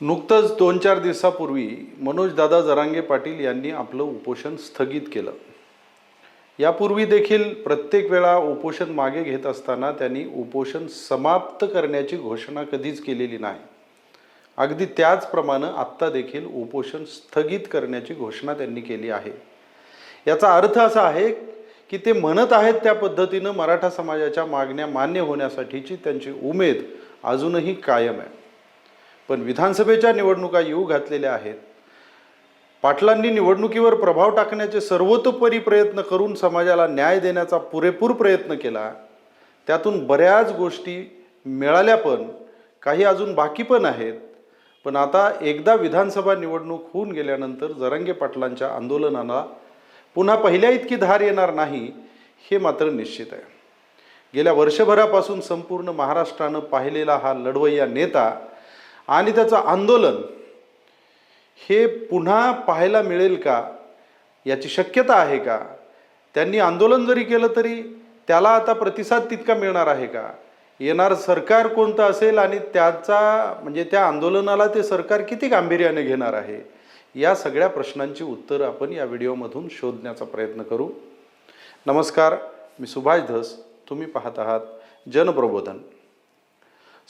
नुकतंच दोन चार दिवसापूर्वी मनोजदादा जरांगे पाटील यांनी आपलं उपोषण स्थगित केलं. यापूर्वी देखील प्रत्येक वेळा उपोषण मागे घेत असताना त्यांनी उपोषण समाप्त करण्याची घोषणा कधीच केलेली नाही. अगदी त्याचप्रमाणे आत्ता देखील उपोषण स्थगित करण्याची घोषणा त्यांनी केली आहे. याचा अर्थ असा आहे की ते म्हणत आहेत त्या पद्धतीनं मराठा समाजाच्या मागण्या मान्य होण्यासाठीची त्यांची उमेद अजूनही कायम आहे. पण विधानसभेच्या निवडणुका येऊ घातलेल्या आहेत. पाटलांनी निवडणुकीवर प्रभाव टाकण्याचे सर्वतोपरी प्रयत्न करून समाजाला न्याय देण्याचा पुरेपूर प्रयत्न केला. त्यातून बऱ्याच गोष्टी मिळाल्या पण काही अजून बाकी पण आहेत. पण आता एकदा विधानसभा निवडणूक होऊन गेल्यानंतर जरंगे पाटलांच्या आंदोलनाला पुन्हा पहिल्या इतकी धार येणार नाही हे मात्र निश्चित आहे. गेल्या वर्षभरापासून संपूर्ण महाराष्ट्रानं पाहिलेला हा लढवय्या नेता आणि त्याचं आंदोलन हे पुन्हा पाहायला मिळेल का? याची शक्यता आहे का? त्यांनी आंदोलन जरी केलं तरी त्याला आता प्रतिसाद तितका मिळणार आहे का? येणार सरकार कोणतं असेल आणि त्याचा म्हणजे त्या आंदोलनाला ते सरकार किती गांभीर्याने घेणार आहे? या सगळ्या प्रश्नांची उत्तरं आपण या व्हिडिओमधून शोधण्याचा प्रयत्न करू. नमस्कार मी सुभाष धस तुम्ही पाहत आहात जनप्रबोधन.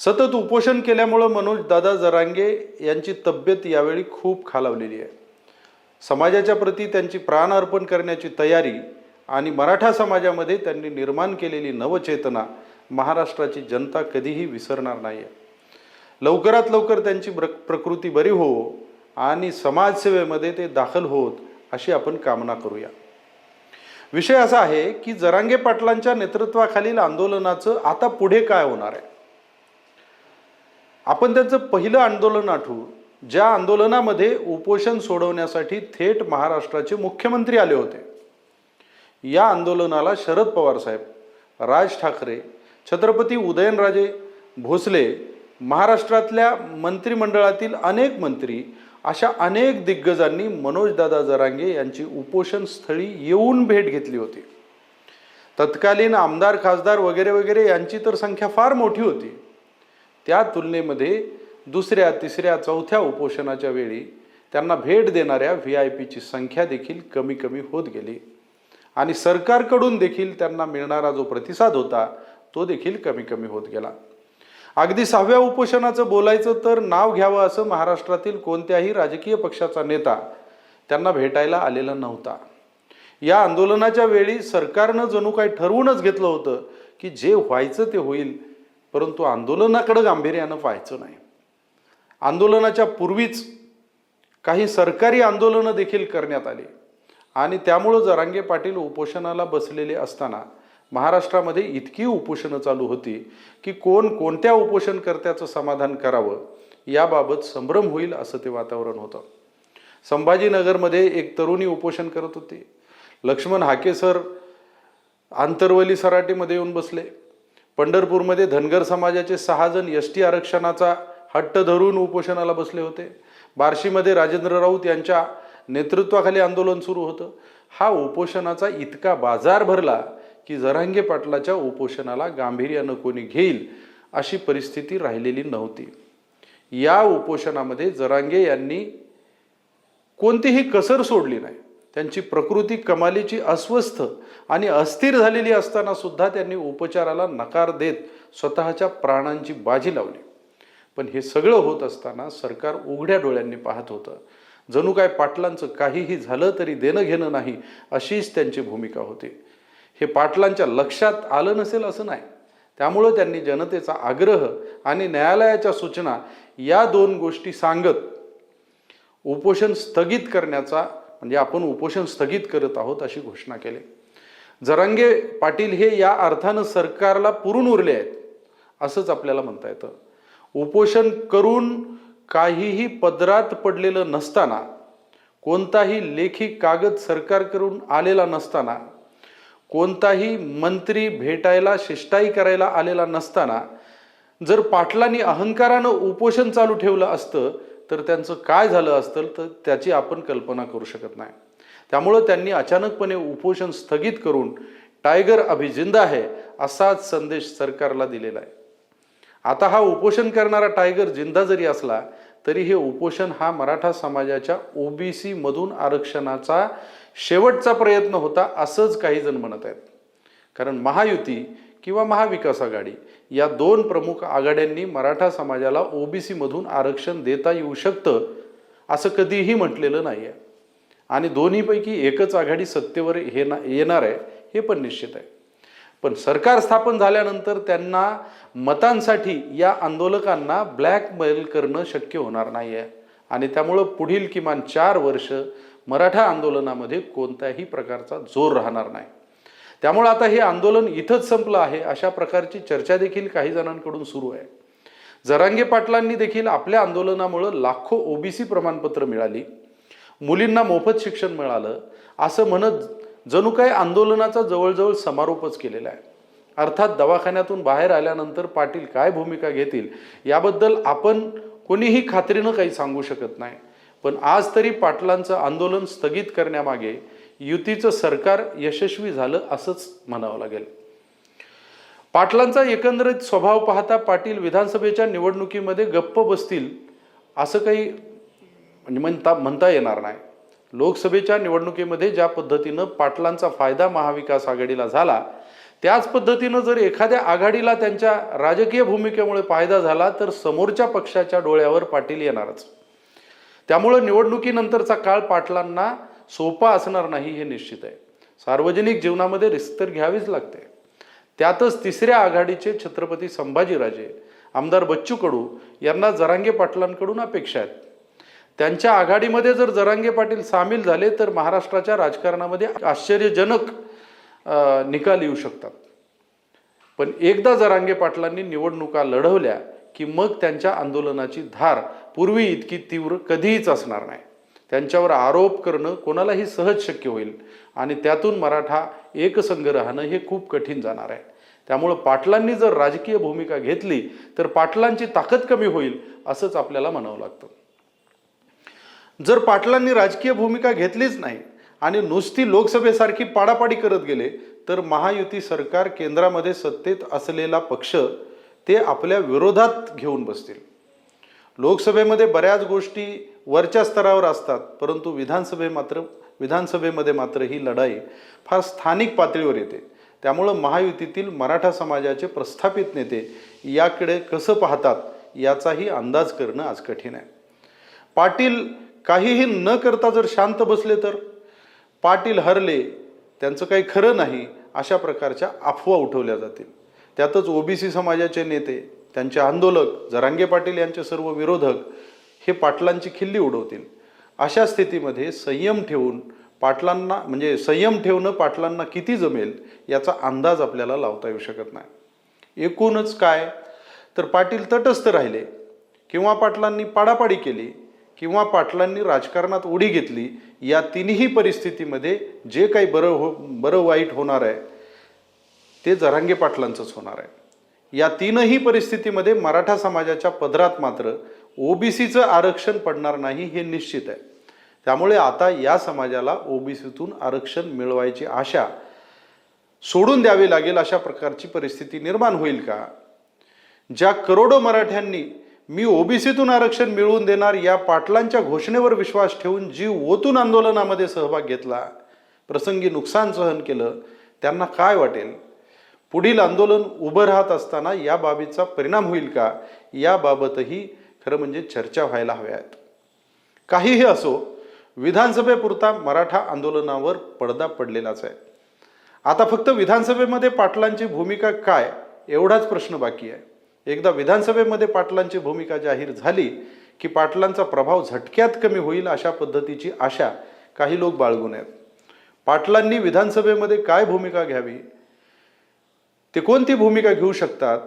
सतत उपोषण केल्यामुळं मनोज दादा जरांगे यांची तब्येत यावेळी खूप खालावलेली आहे. समाजाच्या प्रती त्यांची प्राण अर्पण करण्याची तयारी आणि मराठा समाजामध्ये त्यांनी निर्माण केलेली नवचेतना महाराष्ट्राची जनता कधीही विसरणार नाही आहे लवकरात लवकर त्यांची ब्र प्रकृती बरी हो आणि समाजसेवेमध्ये ते दाखल होत अशी आपण कामना करूया. विषय असा आहे की जरांगे पाटलांच्या नेतृत्वाखालील आंदोलनाचं आता पुढे काय होणार आहे? आपण त्यांचं पहिलं आंदोलन आठवू. ज्या आंदोलनामध्ये उपोषण सोडवण्यासाठी थेट महाराष्ट्राचे मुख्यमंत्री आले होते. या आंदोलनाला शरद पवार साहेब राज ठाकरे छत्रपती उदयनराजे भोसले महाराष्ट्रातल्या मंत्रिमंडळातील अनेक मंत्री अशा अनेक दिग्गजांनी मनोजदादा जरांगे यांची उपोषण स्थळी येऊन भेट घेतली होती. तत्कालीन आमदार खासदार वगैरे वगैरे यांची तर संख्या फार मोठी होती. त्या तुलनेमध्ये दुसऱ्या तिसऱ्या चौथ्या उपोषणाच्या वेळी त्यांना भेट देणाऱ्या व्ही आय पीची संख्या देखील कमी कमी होत गेली. आणि सरकारकडून देखील त्यांना मिळणारा जो प्रतिसाद होता तो देखील कमी कमी होत गेला. अगदी सहाव्या उपोषणाचं बोलायचं तर नाव घ्यावं असं महाराष्ट्रातील कोणत्याही राजकीय पक्षाचा नेता त्यांना भेटायला आलेला नव्हता. या आंदोलनाच्या वेळी सरकारनं जणू काही ठरवूनच घेतलं होतं की जे व्हायचं ते होईल परंतु आंदोलनाकडं गांभीर्यानं पाहायचं नाही. आंदोलनाच्या पूर्वीच काही सरकारी आंदोलनं देखील करण्यात आली. आणि त्यामुळं जरांगे पाटील उपोषणाला बसलेले असताना महाराष्ट्रामध्ये इतकी उपोषणं चालू होती की कोण कोणत्या उपोषणकर्त्याचं समाधान करावं याबाबत संभ्रम होईल असं ते वातावरण होतं. संभाजीनगरमध्ये एक तरुणी उपोषण करत होती. लक्ष्मण हाके सर आंतरवली सराटीमध्ये येऊन बसले. पंढरपूरमध्ये धनगर समाजाचे सहा जण एस टी आरक्षणाचा हट्ट धरून उपोषणाला बसले होते. बार्शीमध्ये राजेंद्र राऊत यांच्या नेतृत्वाखाली आंदोलन सुरू होतं. हा उपोषणाचा इतका बाजार भरला की जरांगे पाटलाच्या उपोषणाला गांभीर्यानं कोणी घेईल अशी परिस्थिती राहिलेली नव्हती. या उपोषणामध्ये जरांगे यांनी कोणतीही कसर सोडली नाही. त्यांची प्रकृती कमालीची अस्वस्थ आणि अस्थिर झालेली असताना सुद्धा त्यांनी उपचाराला नकार देत स्वतःच्या प्राणांची बाजी लावली. पण हे सगळं होत असताना सरकार उघड्या डोळ्यांनी पाहत होतं. जणू काय पाटलांचं काहीही झालं तरी देणं घेणं नाही अशीच त्यांची भूमिका होती. हे पाटलांच्या लक्षात आलं नसेल असं नाही. त्यामुळं त्यांनी जनतेचा आग्रह आणि न्यायालयाच्या सूचना या दोन गोष्टी सांगत उपोषण स्थगित करण्याचा म्हणजे आपण उपोषण स्थगित करत आहोत अशी घोषणा केली. जरांगे पाटील हे या अर्थानं सरकारला पुरून उरले आहेत असंच आपल्याला म्हणता येतं. उपोषण करून काहीही पदरात पडलेलं नसताना कोणताही लेखी कागद सरकारकडून आलेला नसताना कोणताही मंत्री भेटायला शिष्टाई करायला आलेला नसताना जर पाटलांनी अहंकारानं उपोषण चालू ठेवलं असतं तर त्यांचं काय झालं असतं तर त्याची आपण कल्पना करू शकत नाही. त्यामुळं त्यांनी अचानकपणे उपोषण स्थगित करून टायगर अभिजिंदा आहे असाच संदेश सरकारला दिलेला आहे. आता हा उपोषण करणारा टायगर जिंदा जरी असला तरी हे उपोषण हा मराठा समाजाच्या ओबीसी मधून आरक्षणाचा शेवटचा प्रयत्न होता असंच काही जण म्हणत आहेत. कारण महायुती किंवा महाविकास आघाडी या दोन प्रमुख आघाड्यांनी मराठा समाजाला ओबीसीमधून आरक्षण देता येऊ शकतं असं कधीही म्हटलेलं नाही आहे आणि दोन्हीपैकी एकच आघाडी सत्तेवर हे ना येणार आहे हे पण निश्चित आहे. पण सरकार स्थापन झाल्यानंतर त्यांना मतांसाठी या आंदोलकांना ब्लॅकमेल करणं शक्य होणार नाही आहे आणि त्यामुळं पुढील किमान चार वर्ष मराठा आंदोलनामध्ये कोणत्याही प्रकारचा जोर राहणार नाही. त्यामुळं आता हे आंदोलन इथंच संपलं आहे. अशा प्रकारची चर्चा देखील काही जणांकडून सुरू आहे. जरांगे पाटलांनी देखील आपल्या आंदोलनामुळं लाखो ओबीसी प्रमाणपत्र मिळाली. मुलींना मोफत शिक्षण मिळालं. असं म्हणत जणू काय आंदोलनाचा जवळजवळ समारोपच केलेला आहे. अर्थात दवाखान्यातून बाहेर आल्यानंतर पाटील काय भूमिका घेतील याबद्दल आपण कोणीही खात्रीनं काही सांगू शकत नाही. पण आज तरी पाटलांचं आंदोलन स्थगित करण्यामागे युतीचं सरकार यशस्वी झालं असंच म्हणावं लागेल. पाटलांचा एकंदरीत स्वभाव पाहता पाटील विधानसभेच्या निवडणुकीमध्ये गप्प बसतील असं काही म्हणजे म्हणता म्हणता येणार नाही. लोकसभेच्या निवडणुकीमध्ये ज्या पद्धतीनं पाटलांचा फायदा महाविकास आघाडीला झाला त्याच पद्धतीनं जर एखाद्या आघाडीला त्यांच्या राजकीय भूमिकेमुळे फायदा झाला तर समोरच्या पक्षाच्या डोळ्यावर पाटील येणारच. त्यामुळं निवडणुकीनंतरचा काळ पाटलांना सोपा असणार नाही हे निश्चित आहे. सार्वजनिक जीवनामध्ये रिस्क तर घ्यावीच लागते. त्यातच तिसऱ्या आघाडीचे छत्रपती संभाजीराजे आमदार बच्चू कडू यांना जरांगे पाटलांकडून अपेक्षा आहेत. त्यांच्या आघाडीमध्ये जर जरांगे पाटील सामील झाले तर महाराष्ट्राच्या राजकारणामध्ये आश्चर्यजनक निकाल येऊ शकतात. पण एकदा जरांगे पाटलांनी निवडणुका लढवल्या की मग त्यांच्या आंदोलनाची धार पूर्वी इतकी तीव्र कधीच असणार नाही. त्यांच्यावर आरोप करणं कोणालाही सहज शक्य होईल. आणि त्यातून मराठा एकसंघ राहणं हे खूप कठीण जाणार आहे. त्यामुळं पाटलांनी जर राजकीय भूमिका घेतली तर पाटलांची ताकद कमी होईल असंच आपल्याला म्हणावं लागतं. जर पाटलांनी राजकीय भूमिका घेतलीच नाही आणि नुसती लोकसभेसारखी पाडापाडी करत गेले तर महायुती सरकार केंद्रामध्ये सत्तेत असलेला पक्ष ते आपल्या विरोधात घेऊन बसतील. लोकसभेमध्ये बऱ्याच गोष्टी वरच्या स्तरावर असतात परंतु विधानसभे मात्र विधानसभेमध्ये मात्र ही लढाई फार स्थानिक पातळीवर येते. त्यामुळं महायुतीतील मराठा समाजाचे प्रस्थापित नेते याकडे कसं पाहतात याचाही अंदाज करणं आज कठीण आहे. पाटील काहीही न करता जर शांत बसले तर? पाटील हरले त्यांचं काही खरं नाही अशा प्रकारच्या अफवा उठवल्या जातील. त्यातच ओबीसी समाजाचे नेते त्यांचे आंदोलक जरांगे पाटील यांचे सर्व विरोधक हे पाटलांची खिल्ली उडवतील. अशा स्थितीमध्ये संयम ठेवून पाटलांना म्हणजे संयम ठेवणं पाटलांना किती जमेल याचा अंदाज आपल्याला लावता येऊ शकत नाही. एकूणच काय? तर पाटील तटस्थ राहिले. किंवा पाटलांनी पाडापाडी केली किंवा पाटलांनी राजकारणात उडी घेतली या तिन्ही परिस्थितीमध्ये जे काही बरं हो बरं वाईट होणार आहे ते जरांगे पाटलांचंच होणार आहे. या तीनही परिस्थितीमध्ये मराठा समाजाच्या पदरात मात्र ओबीसीचं आरक्षण पडणार नाही हे निश्चित आहे. त्यामुळे आता या समाजाला ओबीसीतून आरक्षण मिळवायची आशा सोडून द्यावी लागेल अशा प्रकारची परिस्थिती निर्माण होईल का? ज्या करोडो मराठ्यांनी मी ओबीसीतून आरक्षण मिळवून देणार या पाटलांच्या घोषणेवर विश्वास ठेवून जीव ओतून आंदोलनामध्ये सहभाग घेतला प्रसंगी नुकसान सहन केलं त्यांना काय वाटेल? पुढील आंदोलन उभं राहत असताना या बाबीचा परिणाम होईल का? याबाबतही खरं म्हणजे चर्चा व्हायला हव्यात काहीही असो विधानसभेपुरता मराठा आंदोलनावर पडदा पडलेलाच आहे. आता फक्त विधानसभेमध्ये पाटलांची भूमिका काय? एवढाच प्रश्न बाकी आहे. एकदा विधानसभेमध्ये पाटलांची भूमिका जाहीर झाली की पाटलांचा प्रभाव झटक्यात कमी होईल अशा पद्धतीची आशा काही लोक बाळगून आहेत. पाटलांनी विधानसभेमध्ये काय भूमिका घ्यावी? ते कोणती भूमिका घेऊ शकतात?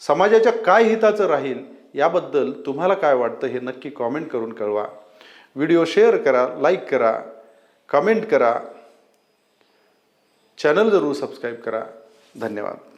समाजाच्या काय हिताचं राहील? याबद्दल तुम्हाला काय वाटतं हे नक्की कॉमेंट करून कळवा. व्हिडिओ शेअर करा लाईक करा कमेंट करा. चॅनल जरूर सबस्क्राईब करा. धन्यवाद.